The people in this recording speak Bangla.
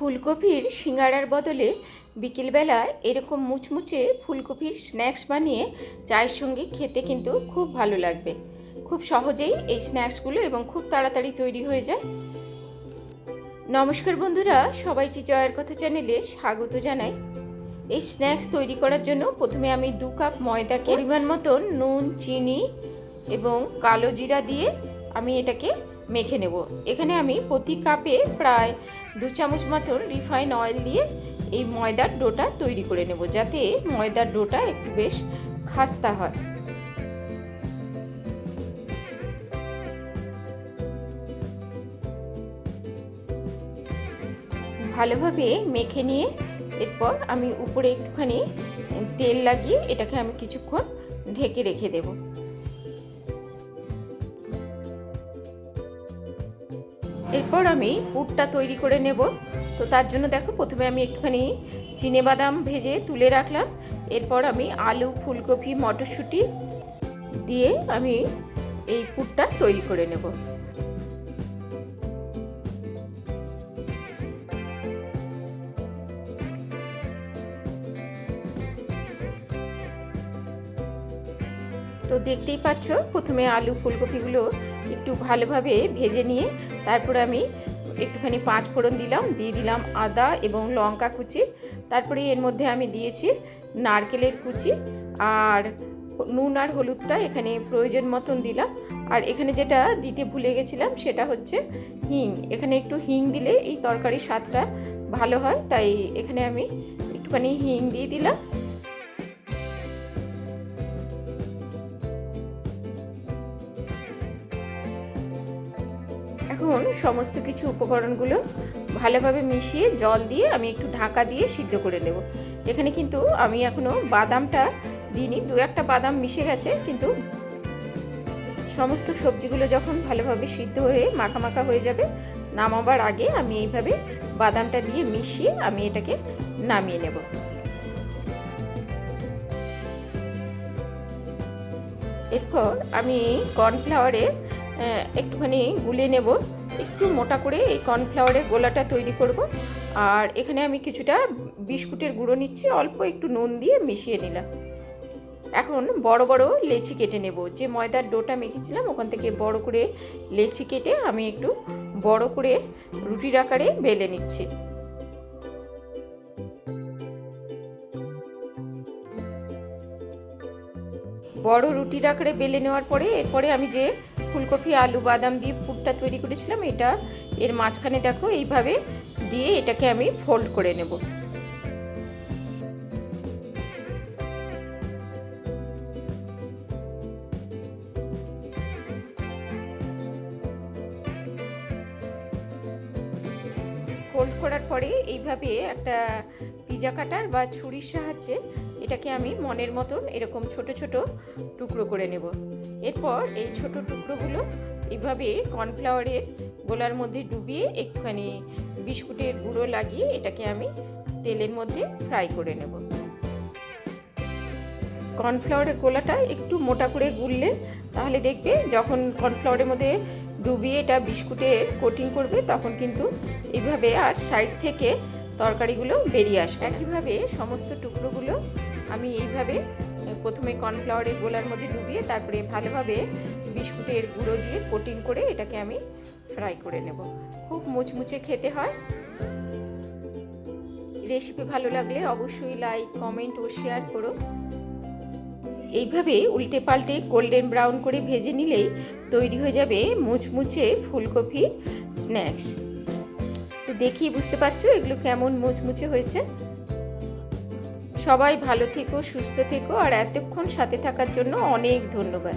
ফুলকপির সিঙ্গারার বদলে বিকেলবেলা এরকম মুচমুচে ফুলকপির স্ন্যাক্স বানিয়ে চায়ের সঙ্গে খেতে কিন্তু খুব ভালো লাগবে। খুব সহজেই এই স্ন্যাক্সগুলো এবং খুব তাড়াতাড়ি তৈরি হয়ে যায়। নমস্কার বন্ধুরা, সবাইকে জয়ের কথা চ্যানেলে স্বাগত জানাই। এই স্ন্যাক্স তৈরি করার জন্য প্রথমে আমি দু কাপ ময়দাকে পরিমাণ মতন নুন, চিনি এবং কালো জিরা দিয়ে আমি এটাকে মেখে নেব। এখানে আমি প্রতি কাপে প্রায় দু চামচ মতন রিফাইন অয়েল দিয়ে এই ময়দার ডোটা তৈরি করে নেব, যাতে ময়দার ডোটা একটু বেশ খাস্তা হয়। ভালোভাবে মেখে নিয়ে এরপর আমি উপরে একটুখানি তেল লাগিয়ে এটাকে আমি কিছুক্ষণ ঢেকে রেখে দেব। এরপর আমি পুরটা তৈরি করে নেব। তো তার জন্য দেখো প্রথমে আমি একটুখানি চিনে বাদাম ভেজে তুলে রাখলাম। এরপর আমি আলু, ফুলকপি, মটরশুঁটি দিয়ে আমি এই পুরটা তৈরি করে নেব। তো দেখতেই পাচ্ছ, প্রথমে আলু, ফুলকপিগুলো একটু ভালোভাবে ভেজে নিয়ে তারপরে আমি একটুখানি পাঁচ ফোড়ন দিলাম, দিয়ে দিলাম আদা এবং লঙ্কা কুচি। তারপরে এর মধ্যে আমি দিয়েছি নারকেলের কুচি আর নুন আর হলুদটা এখানে প্রয়োজন মতন দিলাম। আর এখানে যেটা দিতে ভুলে গেছিলাম সেটা হচ্ছে হিং। এখানে একটু হিং দিলে এই তরকারির স্বাদটা ভালো হয়, তাই এখানে আমি একটুখানি হিং দিয়ে দিলাম। এখন সমস্ত কিছু উপকরণগুলো ভালোভাবে মিশিয়ে জল দিয়ে আমি একটু ঢাকা দিয়ে সিদ্ধ করে নেব। এখানে কিন্তু আমি এখনও বাদামটা দিইনি, দু একটা বাদাম মিশে গেছে, কিন্তু সমস্ত সবজিগুলো যখন ভালোভাবে সিদ্ধ হয়ে মাখা মাখা হয়ে যাবে, নামাবার আগে আমি এইভাবে বাদামটা দিয়ে মিশিয়ে আমি এটাকে নামিয়ে নেব। এরপর আমি কর্নফ্লাওয়ারে একটুখানি গুলে নেব। একটু মোটা করে এই কর্নফ্লাওয়ারের গোলাটা তৈরি করব। আর এখানে আমি কিছুটা বিস্কুটের গুঁড়ো নিচ্ছি, অল্প একটু নুন দিয়ে মিশিয়ে নিলাম। এখন বড় বড় লেচি কেটে নেব। যে ময়দার ডোটা মেখেছিলাম, ওখান থেকে বড় করে লেচি কেটে আমি একটু বড় করে রুটির আকারে বেলে নিচ্ছি। বড় রুটির আকারে বেলে নেওয়ার পরে, এরপরে আমি যে ফুলকপি, আলু, বাদাম দিয়ে পুরটা তৈরি করেছিলাম। এটা এর মাঝখানে দেখো এইভাবে দিয়ে এটাকে আমি ফোল্ড করে নেব। ফোল্ড করার পরে এইভাবে একটা পিজা কাটার বা ছুরির সাহায্যে এটাকে আমি মনের মতন এরকম ছোট ছোট টুকরো করে নেব। এরপর এই ছোট টুকরোগুলো এইভাবে কর্নফ্লাওয়ারের গোলার মধ্যে ডুবিয়ে একটুখানি বিস্কুটের গুঁড়ো লাগিয়ে এটাকে আমি তেলের মধ্যে ফ্রাই করে নেব। কর্নফ্লাওয়ারের গোলাটা একটু মোটা করে গুললে তাহলে দেখবে যখন কর্নফ্লাওয়ারের মধ্যে ডুবিয়ে এটা বিস্কুটের কোটিং করবে তখন কিন্তু এইভাবে আর সাইড থেকে তরকারিগুলো বেরিয়ে আসবে একইভাবে সমস্ত টুকরোগুলো আমি এইভাবে প্রথমে কর্নফ্লাওয়ারের গোলার মধ্যে ডুবিয়ে তারপরে ভালোভাবে বিস্কুটের গুঁড়ো দিয়ে কোটিং করে এটাকে আমি ফ্রাই করে নেব। খুব মুচমুচে খেতে হয়। রেসিপি ভালো লাগলে অবশ্যই লাইক, কমেন্ট ও শেয়ার করো। এইভাবে উল্টে পাল্টে গোল্ডেন ব্রাউন করে ভেজে নিলেই তৈরি হয়ে যাবে মুচমুচে ফুলকপি স্ন্যাক্স। তো দেখি বুঝতে পারছ এগুলো কেমন মুচমুচে হয়েছে। সবাই ভালো থেকো, সুস্থ থেকো, আর এতক্ষণ সাথে থাকার জন্য অনেক ধন্যবাদ।